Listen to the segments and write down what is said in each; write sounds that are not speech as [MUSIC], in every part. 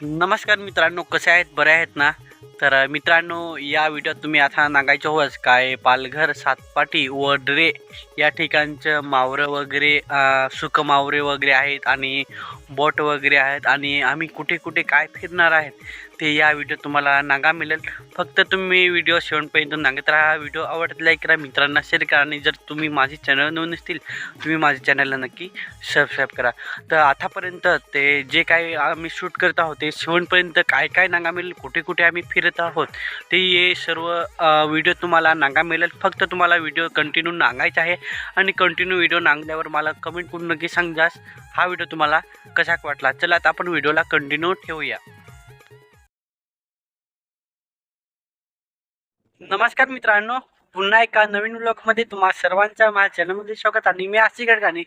नमस्कार मित्रांनो कसे आहेत? बरे आहेत ना? तर मित्रांनो या व्हिडिओत तुम्ही आता नागायचे होस काय पालघर सातपाटी व ड्रे या ठिकाणचं मावरं वगैरे सुकमावरे सुकं मावरे वगैरे आहेत आणि बोट वगैरे आहेत. आणि आम्ही कुठे कुठे काय फिरणार आहेत? ते या व्हिडिओ तुम्हाला नागा मिळेल. फक्त तुम्ही व्हिडिओ शेवटपर्यंत नांगत राहा. व्हिडिओ आवडत लाईक करा. मित्रांना शेअर करा. आणि जर तुम्ही माझे चॅनल नवीन असतील तुम्ही माझ्या चॅनलला नक्की सबस्क्राईब करा. तर आतापर्यंत ते जे काही आम्ही शूट करत आहोत ते शेवटपर्यंत काय काय नांगा मिळेल कुठे कुठे आम्ही फिरत आहोत ते हे सर्व व्हिडिओ तुम्हाला नागा मिळेल. फक्त तुम्हाला व्हिडिओ कंटिन्यू नांगायचा आहे. आणि कंटिन्यू व्हिडिओ नांगल्यावर मला कमेंट करून नक्की सांगास हा व्हिडिओ तुम्हाला कसा वाटला? चला आता आपण व्हिडिओला कंटिन्यू ठेवूया. नमस्कार मित्रांनो पुन्हा एका नवीन ब्लॉगमध्ये तुम्हा सर्वांच्या माझ्या चॅनलमध्ये स्वागत आणि मी आशिक गडकानी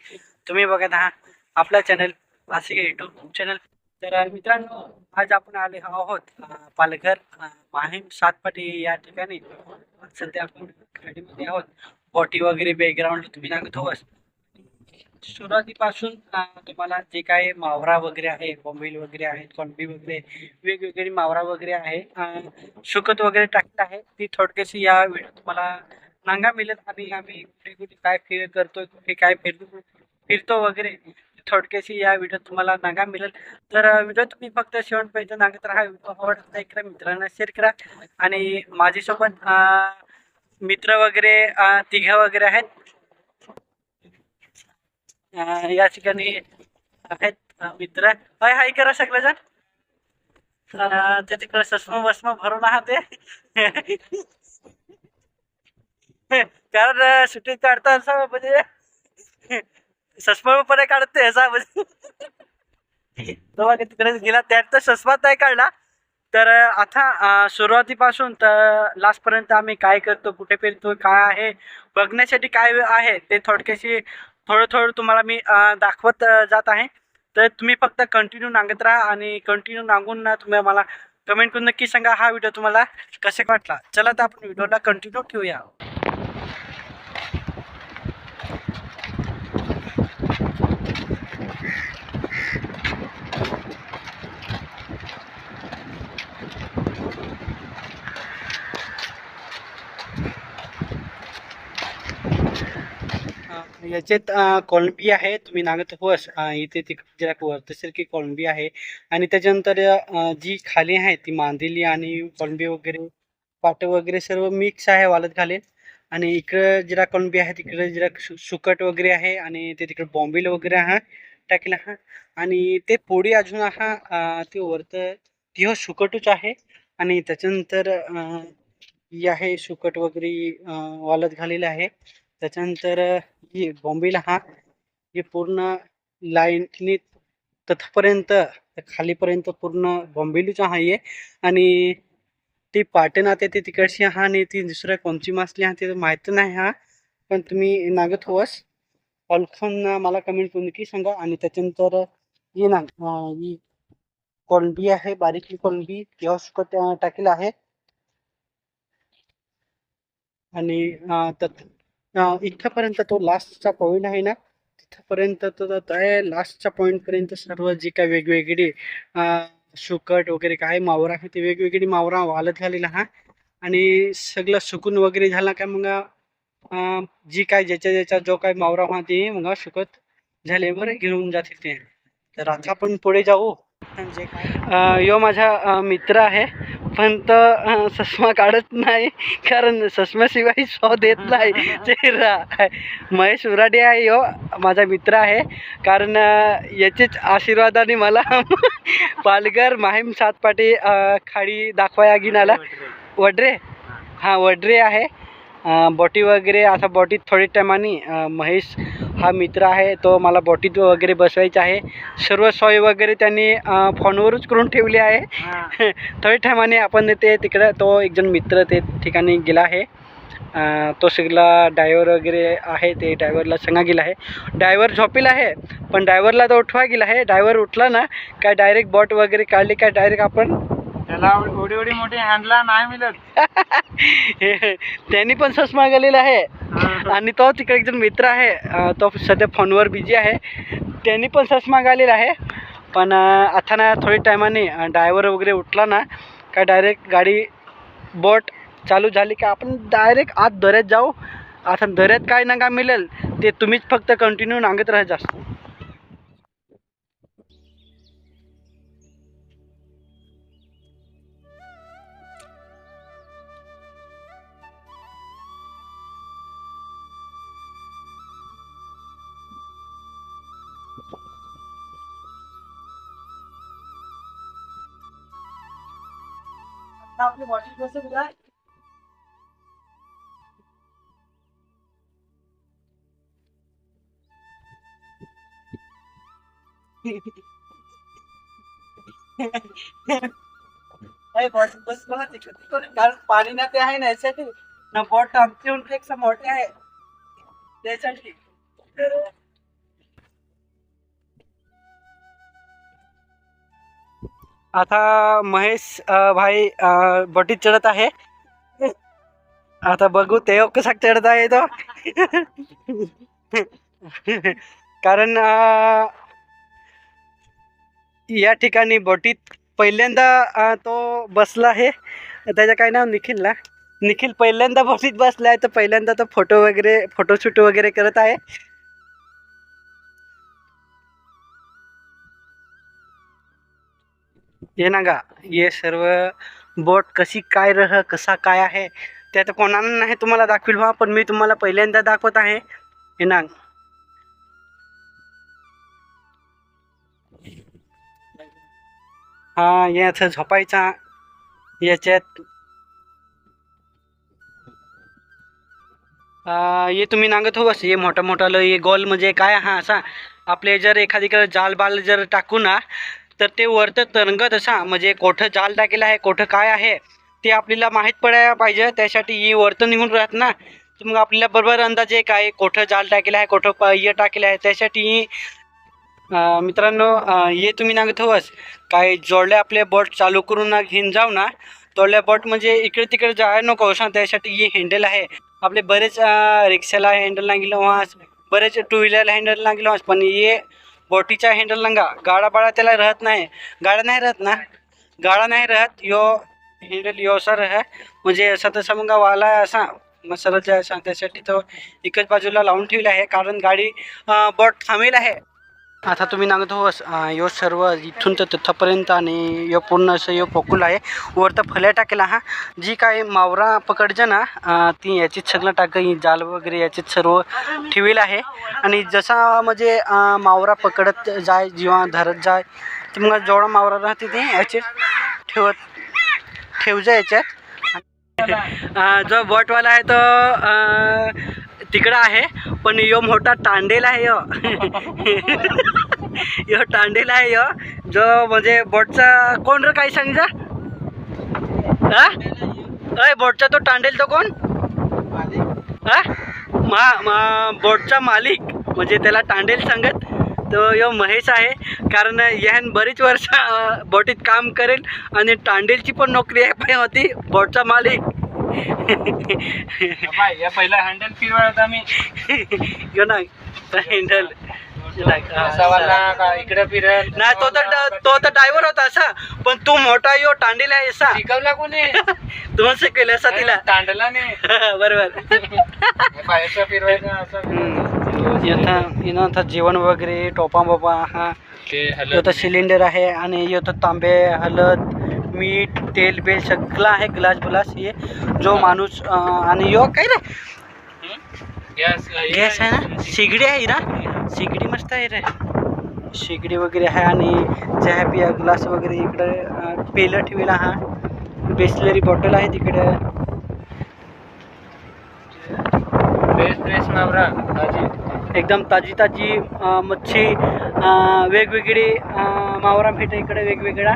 तुम्ही बघत आहात आपला चॅनल आशिक युट्यूब चॅनल तर मित्रांनो आज आपण आले आहोत पालघर माहीम सातपाटी या ठिकाणी. सध्या आपण गाडीमध्ये आहोत. बॉटी वगैरे बॅकग्राऊंड तुम्ही सांगत आहोत सुरुवातीपासून तुम्हाला जे काही मावरा वगैरे आहे बॉम्बिल वगैरे आहेत कोंबी वगैरे वेगवेगळी मावरा वगैरे आहे सुकत वगैरे टाकत आहे ती थोडक्याशी या व्हिडिओ तुम्हाला नांगा मिळेल आणि आम्ही कुठे कुठे काय फिर करतोय कुठे काय फिरतो फिरतो वगैरे थोडक्याशी या व्हिडिओ तुम्हाला नांगा मिळेल. तर व्हिडिओ तुम्ही फक्त शेवटपर्यंत नागत राहा व्हिडिओ आवडत करा मित्रांना शेअर करा आणि माझ्यासोबत मित्र वगैरे तिघा वगैरे आहेत. या ठिकाणी आहेत मित्र. हाय हाय करा सगळेजण. ते तिकडे सस्म वस्म भरून आहात ते कारण सुट्टीत काढता असं म्हणजे सस्मपणे काढते असा म्हणजे. तो बघा तिकडे गेला. त्यात तर सस्मात नाही काढला. तर आता सुरुवातीपासून तर लास्टपर्यंत आम्ही काय करतो कुठे फिरतो काय आहे बघण्यासाठी काय आहे ते थोडक्याशी थोडं थोडं तुम्हाला मी दाखवत जात आहे. तर तुम्ही फक्त कंटिन्यू नांगत राहा आणि कंटिन्यू नांगून ना तुम्ही मला कमेंट करून नक्की सांगा हा व्हिडिओ तुम्हाला कसे वाटला. चला तर आपण व्हिडिओला कंटिन्यू ठेवूया अ, याच्यात कॉलंबी आहे तुम्ही नागत होस इथे तिकडे जरा वरतसारखी आहे. आणि त्याच्यानंतर जी खाली आहे ती मांदेली आणि कोलंबी वगैरे पाट वगैरे सर्व मिक्स आहे वालत घालेल. आणि इकडं जरा कोलंबी आहे तिकडे जिरा सु- सुकट वगैरे आहे आणि ते तिकडे बॉम्बील वगैरे हा टाकेल हा. आणि ते पोळी अजून हा ते वरत ती हो सुकटच आहे. आणि त्याच्यानंतर ही आहे सुकट वगैरे वालत घालेलं आहे. त्याच्यानंतर ही बॉम्बेला हा हे पूर्ण लाईननी तथपर्यंत खालीपर्यंत पूर्ण बॉम्बेलीच आहे आणि ती पाटण आता ते तिकडची हा आणि ती दुसऱ्या कोणची मासली हा ते माहीत नाही हा. पण तुम्ही नागत होस ऑलखून मला कमेंट करून की सांगा. आणि त्याच्यानंतर ही ना ही कोळंबी आहे बारीकली कोळंबी किंवा सुकट टाकेल आहे. आणि तत- इथपर्यंत तो लास्टचा पॉईंट आहे ना तिथपर्यंत तो त्या लास्टच्या पॉईंट पर्यंत सर्व जी काय वेगवेगळी सुकट वगैरे काय मावरा आहे ते वेगवेगळी मावरा वालत झालेला हा. आणि सगळं सुकून वगैरे झाला काय मग अं, जी काय ज्याच्या ज्याच्या जो काय मावरा हा ते मग सुकत झाले बर घेऊन जातील ते. तर आता आपण पुढे जाऊ. जे काय यो माझा मित्र आहे. पण तो अं, चष्मा काढत नाही. कारण चष्म्याशिवाय शो देत नाही. [LAUGHS] चेहरा. महेश उराडे आहे यो माझा मित्र आहे. कारण याचेच आशीर्वादाने मला [LAUGHS] पालघर माहीम सातपाटी खाडी दाखवाया आला. वडरे. हां वडरे आहे. बोटी वगैरे आता बोटीत थोडी टायमानी महेश हा मित्र आहे तो मला बोटीत वगैरे बसवायचा आहे. सर्व सोय वगैरे त्यांनी फोनवरच करून ठेवली आहे. [LAUGHS] थोड्या टायमाने आपण ते तिकडं तो एक जण मित्र ते ठिकाणी गेला आहे. तो सगळा डायव्हर वगैरे आहे ते डायव्हरला सांगा गेला आहे. डायव्हर झोपेला आहे पण डायव्हरला तो उठवा गेला आहे. डायव्हर उठला ना काय डायरेक्ट बॉट वगैरे काढली काय डायरेक्ट आपण त्याला एवढी एवढी मोठी हँडला नाही मिळत. त्यांनी पण चष्मा गेलेला आहे. आणि तो तिकडे एक जण मित्र आहे अं, तो सध्या फोनवर बिझी आहे. त्यांनी पण चष्मा घालेला आहे. पण अं, आता ना थोडी टायमाने ड्रायव्हर वगैरे उठला ना का डायरेक्ट गाडी बोट चालू झाली की आपण डायरेक्ट आत दऱ्यात जाऊ. आता दऱ्यात काय नागा मिळेल ते तुम्हीच फक्त कंटिन्यू नांगत राहा जास्त. आपली बॉटल कसं बॉटल बस बघा तिकडे तिकडे कारण ना ते आहे ना यासाठी ना बॉट आमची पेक्षा मोठे आहे त्यासाठी आता महेश भाई बटीत बोटीत चढत आहे. आता बघू ते कसा चढत आहे तो. कारण या ठिकाणी बोटीत पहिल्यांदा तो बसला आहे. त्याचं काय नाव? निखिलला. निखिल पहिल्यांदा बोटीत बसला आहे तर पहिल्यांदा तो फोटो वगैरे फोटोशूट वगैरे करत आहे. हे ना गा हे सर्व बोट कशी काय रह कसा काय आहे ते आता कोणाला नाही तुम्हाला दाखवील बा पण मी तुम्हाला पहिल्यांदा दाखवत आहे. हे ना हा याचं झोपायचा. याच्यात ये हे तुम्ही नांगत हो बस हे मोठं मोठालं हे गोल म्हणजे काय हा असा. आपले जर एखादीकडे जाल बाल जर टाकू ना तर ते वरतं तरंगत असा म्हणजे कोठं जाल टाकेलं आहे कोठं काय आहे ते आपल्याला माहीत पडायला पाहिजे. त्यासाठी ही वरतं निघून राहत ना. तर मग आपल्याला बरोबर अंदाजे काय कोठं जाल टाकेलं आहे कोठं प टाकेलं आहे. त्यासाठी मित्रांनो ये हे तुम्ही नागत हवस काय जोडले आपले बोट चालू करून ना घेऊन जाऊ ना. तोडल्या बोट म्हणजे इकडे तिकडे जायला नको असं त्यासाठी ही हँडल आहे. आपले बरेच रिक्षाला हँडल लागेल वास बरेच टू व्हीलरला हँडल लागेल वास पण हे बोटीच्या हँडल नंगा. गाडा बाळा त्याला राहत नाही. गाडा नाही राहत ना? गाडा नाही राहत. यो हँडल यो सर आहे म्हणजे असा तसा मग वाला आहे असा. मग सरळ असा त्यासाठी तो एकच बाजूला लावून ठेवला आहे. कारण गाडी बोट थांबेल आहे. आता तुम्ही नागत हो यो सर्व इथून तर तिथपर्यंत आणि यो पूर्ण असं यो पोकुल आहे. वर तर फल्या टाकेला हा. जी काय मावरा पकडजे ना ती याचीच सगळं टाक जाल वगैरे याचीच सर्व ठेवेल आहे. आणि जसा म्हणजे मावरा पकडत जाय जेव्हा धरत जाय तर मग जेवढा मावरा राहते ते याचे ठेवत ठेवजा याच्यात. जो बोटवाला आहे तो तिकडं आहे पण यो मोठा तांडेल आहे यो. यो तांडेल आहे यो. जो म्हणजे बोटचा कोण र काही सांग हा? अय बोटचा तो तांडेल तो कोण? हा? मा मा बोटचा मालिक. म्हणजे त्याला तांडेल सांगत तो यो महेश आहे. कारण यान बरीच वर्ष बोटीत काम करेल आणि तांडेलची पण नोकरी आहे पण होती बोटचा मालिक. [LAUGHS] या पहिला हँडल फिरवाय होता मी यो ना हँडल इकडे फिरल? नाही तो तर तो तर ड्रायव्हर होता असा पण तू मोठा यो तांडेल आहे असा. शिकवला कोणी? [LAUGHS] दोन शिकवले असा तिला. तांडला नाही [LAUGHS] बरोबर फिरवायचा येता जेवण वगैरे टोपा बोपा हा सिलेंडर आहे आणि इथं तांबे हळद मीठ तेल बेल सगळं आहे ग्लास ग्लास हे जो माणूस आणि यो काय रे? गॅस गॅस आहे ना? शिगडी आहे ना? शिगडी मस्त आहे रे. शिगडी वगैरे आहे आणि चहा पिया ग्लास वगैरे इकडे पेलं ठेवला हा बिस्लरी बॉटल आहे तिकडे. ताजी. एकदम ताजी ताजी मच्छी वेगवेगळी मावरा भेट इकडे वेगवेगळा.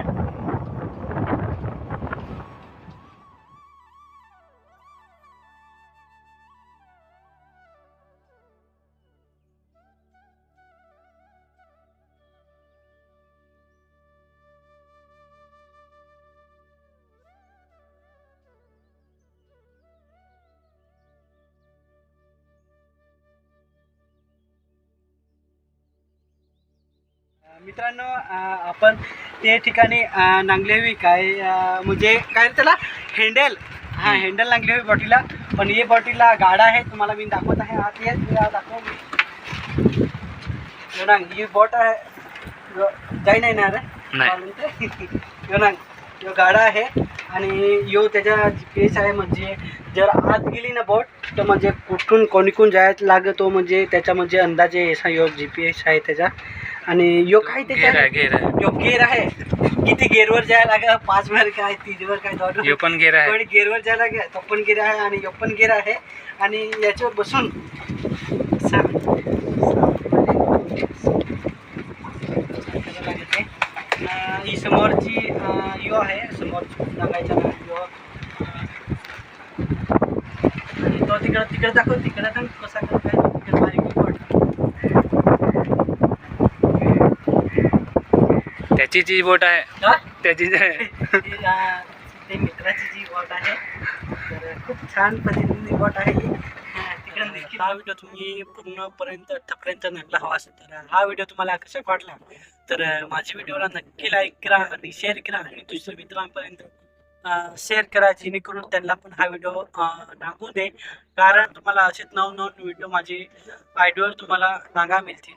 मित्रांनो आपण ते ठिकाणी नांगलेवी काय म्हणजे काय त्याला? हँडल. हा हँडल नांगलेवी बॉटीला पण ये बॉटीला गाडा आहे तुम्हाला मी दाखवत आहे. आत ये तुला दाखव. ही बॉट आहे. जाई नाही ना रे? नाही. [LAUGHS] यो गाडा आहे. आणि यो त्याच्या जी पी एस आहे म्हणजे जर आत गेली ना बोट तर म्हणजे कुठून कोणीकून जायला लागतो म्हणजे त्याचा म्हणजे अंदाजे असा यो जी पी एस आहे त्याचा. आणि यो काय त्याच्या गेर आहे गेर आहे यो गेअर आहे किती गेअरवर जायला लागे पाच वर काय तीनवर काय दोन यो पण गेर आहे पण गेअरवर जायला लागे तो पण गेअर आहे आणि यो पण गेअर आहे आणि याच्यावर बसून ही समोरची यो आहे समोरची सांगायचं ना यो आणि तो तिकडं तिकडे दाखव तिकडे पण कसा करताय तिकडे बारीक बोट. त्याची जी बोट आहे हा? त्याची जी आहे. ती, मित्राची जी बोट आहे तर खूप छान पद्धतीने बोट आहे ही. नक्की व्हिडिओ तुम्ही पूर्णपर्यंत आतापर्यंत नकला हवा असेल तर. हा व्हिडिओ तुम्हाला कसा वाटला तर माझ्या व्हिडिओला नक्की लाईक करा आणि शेअर करा. आणि दुसऱ्या मित्रांपर्यंत शेअर करा जेणेकरून त्यांना पण हा व्हिडिओ टाकू दे. कारण तुम्हाला असेच नवनवीन व्हिडिओ माझे आयडिओवर तुम्हाला सांगा मिळतील.